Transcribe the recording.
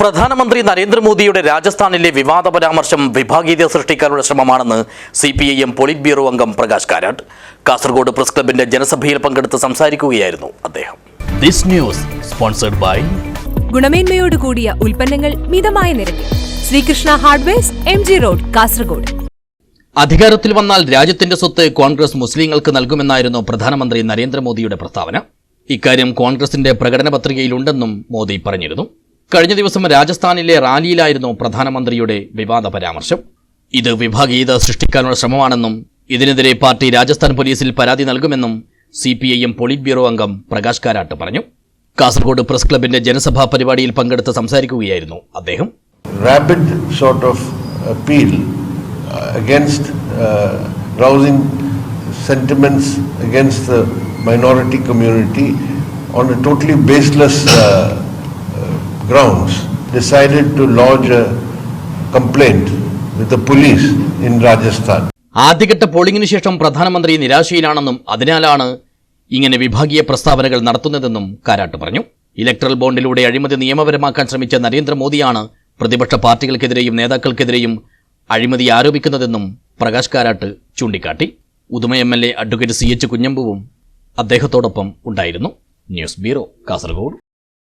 പ്രധാനമന്ത്രി നരേന്ദ്രമോദിയുടെ രാജസ്ഥാനിലെ വിവാദ പരാമർശം വിഭാഗീയത സൃഷ്ടിക്കാനുള്ള ശ്രമമാണെന്ന് C P I M polit bureau അംഗം പ്രകാശ് കാരാട്ട്. കാസർഗോഡ് പ്രസ് ക്ലബിന്റെ ജനസഭയിൽ പങ്കെടുത്ത് സംസാരിക്കുകയായിരുന്നു അദ്ദേഹം. This news sponsored by ഗുണമേന്മയോട് കൂടിയ ഉൽപ്പന്നങ്ങൾ മിതമായ നിരക്കിൽ. Srikrishna hardwares M G road Kasaragod. അധികാരത്തിൽ വന്നാൽ രാജ്യത്തിന്റെ സ്വത്ത് കോൺഗ്രസ് മുസ്ലിങ്ങൾക്ക് നൽകുമെന്നായിരുന്നു പ്രധാനമന്ത്രി നരേന്ദ്രമോദിയുടെ പ്രസ്താവന. ഇക്കാര്യം കോൺഗ്രസിന്റെ പ്രകടന പത്രികയിലുണ്ടെന്നും മോദി പറഞ്ഞിരുന്നു. കഴിഞ്ഞ ദിവസം രാജസ്ഥാനിലെ റാലിയിലായിരുന്നു പ്രധാനമന്ത്രിയുടെ വിവാദ പരാമർശം. ഇത് വിഭാഗീയത സൃഷ്ടിക്കാനുള്ള ശ്രമമാണെന്നും ഇതിനെതിരെ പാർട്ടി രാജസ്ഥാൻ പോലീസിൽ പരാതി നൽകുമെന്നും C P I M polit bureau അംഗം പ്രകാശ് കാരാട്ട് പറഞ്ഞു. കാസർഗോഡ് പ്രസ് ക്ലബിന്റെ ജനസഭാ പരിപാടിയിൽ പങ്കെടുത്ത് സംസാരിക്കുകയായിരുന്നു അദ്ദേഹം. Rapid short of appeal uh, rousing sentiments the minority community on a on a grounds, decided to lodge a complaint with the police in Rajasthan. ആദ്യഘട്ട പോളിംഗിന് ശേഷം പ്രധാനമന്ത്രി നിരാശയിലാണെന്നും അതിനാലാണ് ഇങ്ങനെ വിഭാഗീയ പ്രസ്താവനകൾ നടത്തുന്നതെന്നും കാരാട്ട് പറഞ്ഞു. ഇലക്ട്രൽ ബോണ്ടിലൂടെ അഴിമതി നിയമപരമാക്കാൻ ശ്രമിച്ച നരേന്ദ്രമോദിയാണ് പ്രതിപക്ഷ പാർട്ടികൾക്കെതിരെയും നേതാക്കൾക്കെതിരെയും അഴിമതി ആരോപിക്കുന്നതെന്നും പ്രകാശ് കാരാട്ട് ചൂണ്ടിക്കാട്ടി. Uduma M L A advocate C H കുഞ്ഞമ്പുവും അദ്ദേഹത്തോടൊപ്പം ഉണ്ടായിരുന്നു. News bureau Kasaragod.